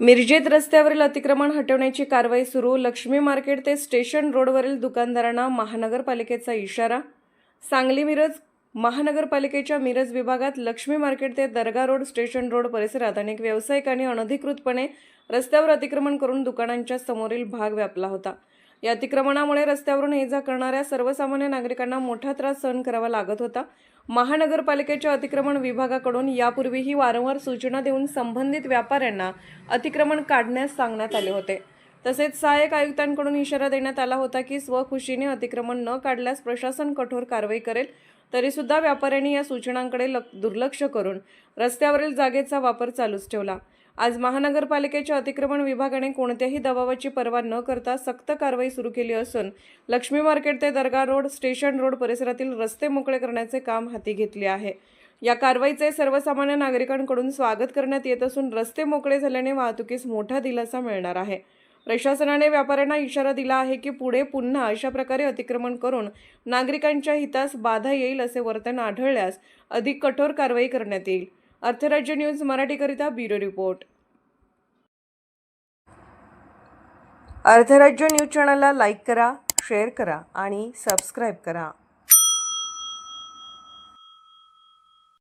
मिरजेत रस्त्यावरील अतिक्रमण हटवण्याची कारवाई सुरू. लक्ष्मी मार्केट ते स्टेशन रोडवरील दुकानदारांना महानगरपालिकेचा इशारा. सांगली मिरज महानगरपालिकेच्या मिरज विभागात लक्ष्मी मार्केट ते दर्गा रोड स्टेशन रोड परिसरात अनेक व्यावसायिकांनी अनधिकृतपणे रस्त्यावर अतिक्रमण करून दुकानांच्या समोरील भाग व्यापला होता. या अतिक्रमणामुळे रस्त्यावरून ये जा करणाऱ्या सर्वसामान्य नागरिकांना मोठा त्रास सहन करावा लागत होता. महानगरपालिकेच्या अतिक्रमण विभागाकडून यापूर्वीही वारंवार सूचना देऊन संबंधित व्यापाऱ्यांना अतिक्रमण काढण्यास सांगण्यात आले होते. तसेच सहाय्यक आयुक्तांकडून इशारा देण्यात आला होता की स्वखुशीने अतिक्रमण न काढल्यास प्रशासन कठोर कारवाई करेल. तरीसुद्धा व्यापाऱ्यांनी या सूचनांकडे दुर्लक्ष करून रस्त्यावरील जागेचा वापर चालूच ठेवला. आज महानगरपालिकेच्या अतिक्रमण विभागाने कोणत्याही दबावाची पर्वा न करता सक्त कारवाई सुरू केली असून लक्ष्मी मार्केट ते दर्गा रोड स्टेशन रोड परिसरातील रस्ते मोकळे करण्याचे काम हाती घेतले आहे. या कारवाईचे सर्वसामान्य नागरिकांकडून स्वागत करण्यात येत असून रस्ते मोकळे झाल्याने वाहतुकीस मोठा दिलासा मिळणार आहे. प्रशासनाने व्यापाऱ्यांना इशारा दिला आहे की पुढे पुन्हा अशा प्रकारे अतिक्रमण करून नागरिकांच्या हितास बाधा येईल असे वर्तन आढळल्यास अधिक कठोर कारवाई करण्यात येईल. अर्थराज्य न्यूज मराठीकरिता ब्युरो रिपोर्ट. अर्थराज्य न्यूज चॅनलला लाईक करा शेअर करा आणि सबस्क्राईब करा.